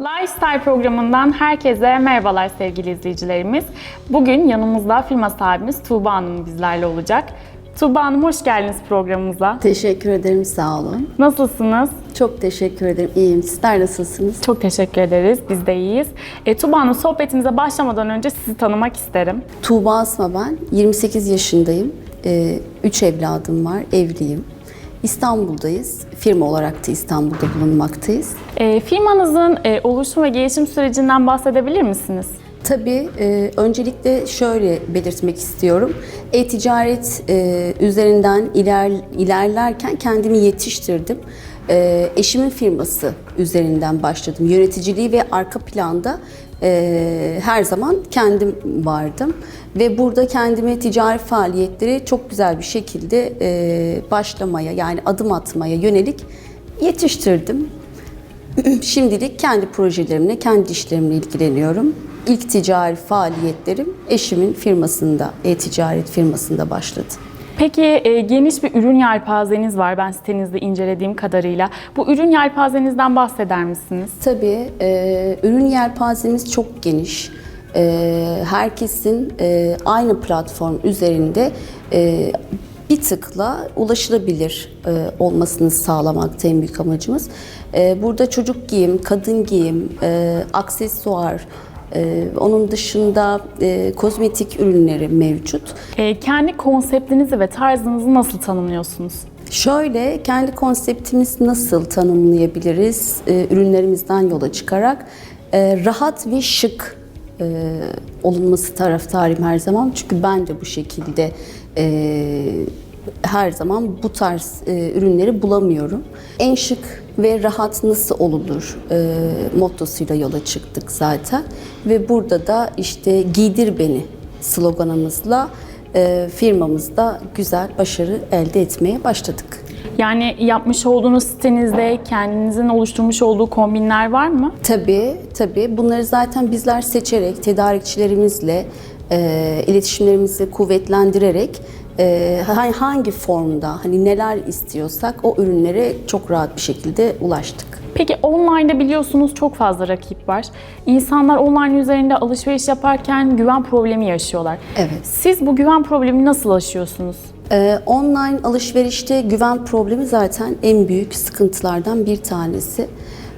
Lifestyle programından herkese merhabalar sevgili izleyicilerimiz. Bugün yanımızda firma sahibimiz Tuğba Hanım bizlerle olacak. Tuğba Hanım hoş geldiniz programımıza. Teşekkür ederim, sağ olun. Nasılsınız? Çok teşekkür ederim, iyiyim. Sizler nasılsınız? Çok teşekkür ederiz. Biz de iyiyiz. E, Tuğba Hanım sohbetimize başlamadan önce sizi tanımak isterim. Tuğba Asma ben, 28 yaşındayım. 3 evladım var, evliyim. İstanbul'dayız. Firma olarak da İstanbul'da bulunmaktayız. E, firmanızın e, oluşum ve gelişim sürecinden bahsedebilir misiniz? Tabii e, öncelikle şöyle belirtmek istiyorum. E-ticaret e, üzerinden iler, ilerlerken kendimi yetiştirdim. E, eşimin firması üzerinden başladım. Yöneticiliği ve arka planda e, her zaman kendim vardım. Ve burada kendimi ticari faaliyetleri çok güzel bir şekilde e, başlamaya yani adım atmaya yönelik yetiştirdim. Şimdilik kendi projelerimle, kendi işlerimle ilgileniyorum. İlk ticari faaliyetlerim eşimin firmasında, e-ticaret firmasında başladı. Peki e, geniş bir ürün yelpazeniz var ben sitenizde incelediğim kadarıyla. Bu ürün yelpazenizden bahseder misiniz? Tabii e, ürün yelpazemiz çok geniş. E, herkesin e, aynı platform üzerinde e, bir tıkla ulaşılabilir e, olmasını sağlamakta en büyük amacımız. E, burada çocuk giyim, kadın giyim, e, aksesuar, e, onun dışında e, kozmetik ürünleri mevcut. E, kendi konseptinizi ve tarzınızı nasıl tanımlıyorsunuz? Şöyle kendi konseptimiz nasıl tanımlayabiliriz e, ürünlerimizden yola çıkarak e, rahat ve şık e, olunması taraftarıyım her zaman çünkü ben de bu şekilde e, her zaman bu tarz e, ürünleri bulamıyorum. En şık ve rahat nasıl olunur e, mottosuyla yola çıktık zaten ve burada da işte giydir beni sloganımızla e, firmamızda güzel başarı elde etmeye başladık. Yani yapmış olduğunuz sitenizde kendinizin oluşturmuş olduğu kombinler var mı? Tabii, tabii. Bunları zaten bizler seçerek, tedarikçilerimizle, e, iletişimlerimizi kuvvetlendirerek e, hani hangi formda, hani neler istiyorsak o ürünlere çok rahat bir şekilde ulaştık. Peki online'da biliyorsunuz çok fazla rakip var. İnsanlar online üzerinde alışveriş yaparken güven problemi yaşıyorlar. Evet. Siz bu güven problemini nasıl aşıyorsunuz? Ee, online alışverişte güven problemi zaten en büyük sıkıntılardan bir tanesi.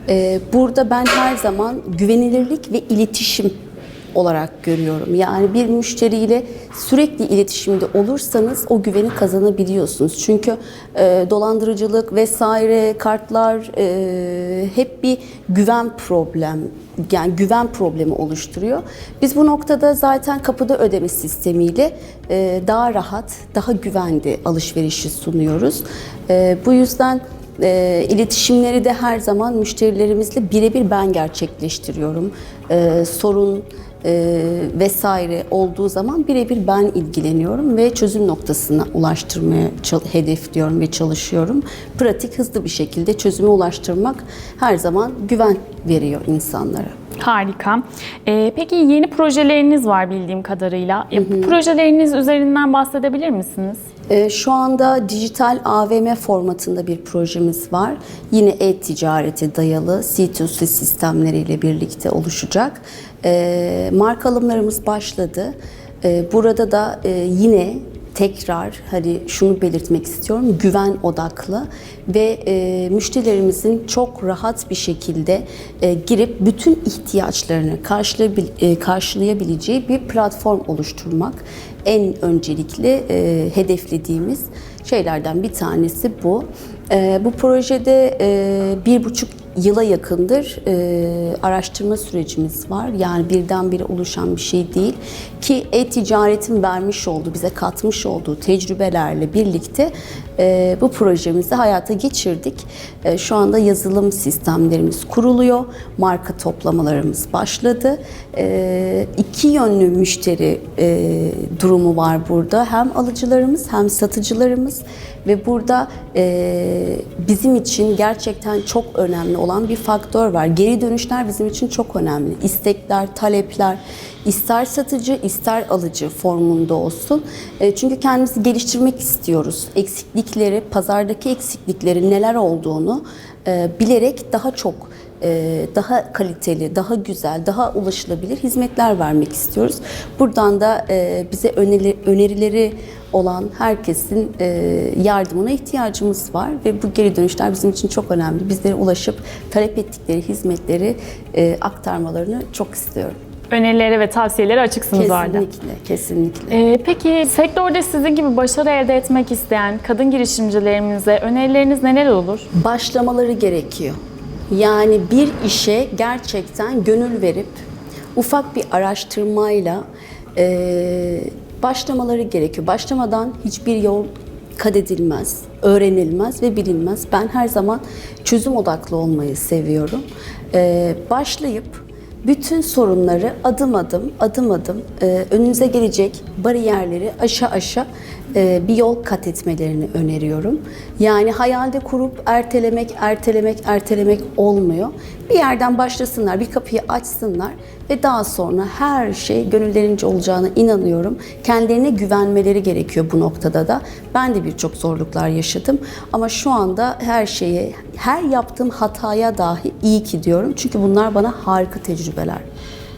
Ee, burada ben her zaman güvenilirlik ve iletişim olarak görüyorum. Yani bir müşteriyle sürekli iletişimde olursanız o güveni kazanabiliyorsunuz. Çünkü e, dolandırıcılık vesaire kartlar e, hep bir güven problem yani güven problemi oluşturuyor. Biz bu noktada zaten kapıda ödeme sistemiyle e, daha rahat, daha güvenli alışverişi sunuyoruz. E, bu yüzden e, iletişimleri de her zaman müşterilerimizle birebir ben gerçekleştiriyorum. E, sorun e, vesaire olduğu zaman birebir ben ilgileniyorum ve çözüm noktasına ulaştırmaya hedefliyorum ve çalışıyorum. Pratik, hızlı bir şekilde çözüme ulaştırmak her zaman güven veriyor insanlara. Harika. Ee, peki yeni projeleriniz var bildiğim kadarıyla. E, bu projeleriniz üzerinden bahsedebilir misiniz? Ee, Şu anda dijital AVM formatında bir projemiz var. Yine e-ticarete dayalı C2C sistemleriyle birlikte oluşacak. Ee, Marka alımlarımız başladı. Ee, Burada da e, yine tekrar hani şunu belirtmek istiyorum güven odaklı ve e, müşterilerimizin çok rahat bir şekilde e, girip bütün ihtiyaçlarını karşılayabil- e, karşılayabileceği bir platform oluşturmak en öncelikli e, hedeflediğimiz şeylerden bir tanesi bu. E, bu projede e, bir buçuk yıla yakındır e, araştırma sürecimiz var. Yani birdenbire oluşan bir şey değil. Ki e-ticaretin vermiş olduğu, bize katmış olduğu tecrübelerle birlikte e, bu projemizi hayata geçirdik. E, şu anda yazılım sistemlerimiz kuruluyor. Marka toplamalarımız başladı. E, iki yönlü müşteri e, durumu var burada. Hem alıcılarımız hem satıcılarımız ve burada e, bizim için gerçekten çok önemli olan bir faktör var. Geri dönüşler bizim için çok önemli. İstekler, talepler, ister satıcı ister alıcı formunda olsun. E, çünkü kendimizi geliştirmek istiyoruz. Eksiklikleri, pazardaki eksikliklerin neler olduğunu e, bilerek daha çok daha kaliteli, daha güzel, daha ulaşılabilir hizmetler vermek istiyoruz. Buradan da bize öneri- önerileri olan herkesin e, yardımına ihtiyacımız var ve bu geri dönüşler bizim için çok önemli. Bizlere ulaşıp talep ettikleri hizmetleri e, aktarmalarını çok istiyorum. Önerileri ve tavsiyeleri açıksınız o halde. Kesinlikle, kesinlikle. Ee, peki sektörde sizin gibi başarı elde etmek isteyen kadın girişimcilerimize önerileriniz neler olur? başlamaları gerekiyor. Yani bir işe gerçekten gönül verip ufak bir araştırmayla e, başlamaları gerekiyor. Başlamadan hiçbir yol kat edilmez, öğrenilmez ve bilinmez. Ben her zaman çözüm odaklı olmayı seviyorum. E, başlayıp bütün sorunları adım adım, adım adım e, önünüze gelecek bariyerleri aşağı aşağı bir yol kat etmelerini öneriyorum. Yani hayalde kurup ertelemek, ertelemek, ertelemek olmuyor. Bir yerden başlasınlar, bir kapıyı açsınlar ve daha sonra her şey gönüllerince olacağına inanıyorum. Kendilerine güvenmeleri gerekiyor bu noktada da. Ben de birçok zorluklar yaşadım ama şu anda her şeye, her yaptığım hataya dahi iyi ki diyorum. Çünkü bunlar bana harika tecrübeler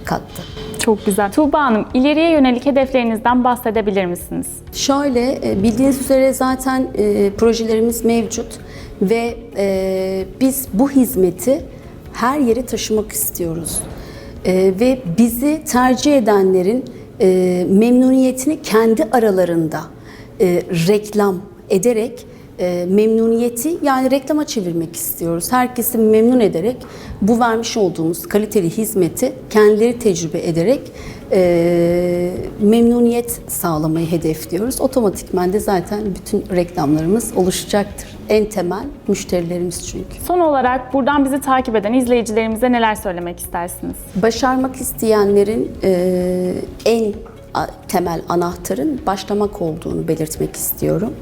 kattı. Çok güzel. Tuğba Hanım, ileriye yönelik hedeflerinizden bahsedebilir misiniz? Şöyle e, bildiğiniz üzere zaten e, projelerimiz mevcut ve e, biz bu hizmeti her yere taşımak istiyoruz. E, ve bizi tercih edenlerin e, memnuniyetini kendi aralarında e, reklam ederek e, memnuniyeti yani reklama çevirmek istiyoruz. Herkesi memnun ederek bu vermiş olduğumuz kaliteli hizmeti kendileri tecrübe ederek e, memnuniyet sağlamayı hedefliyoruz. Otomatikman de zaten bütün reklamlarımız oluşacaktır. En temel müşterilerimiz çünkü. Son olarak buradan bizi takip eden izleyicilerimize neler söylemek istersiniz? Başarmak isteyenlerin e, en temel anahtarın başlamak olduğunu belirtmek istiyorum.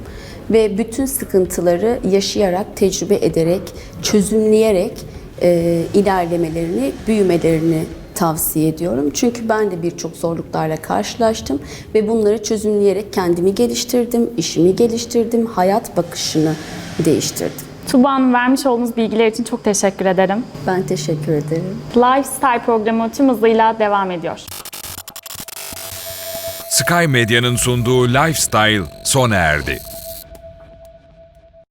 Ve bütün sıkıntıları yaşayarak, tecrübe ederek, çözümleyerek e, ilerlemelerini, büyümelerini tavsiye ediyorum. Çünkü ben de birçok zorluklarla karşılaştım ve bunları çözümleyerek kendimi geliştirdim, işimi geliştirdim, hayat bakışını değiştirdim. Tuğba Hanım vermiş olduğunuz bilgiler için çok teşekkür ederim. Ben teşekkür ederim. Lifestyle programı tüm hızıyla devam ediyor. Sky Medya'nın sunduğu Lifestyle sona erdi.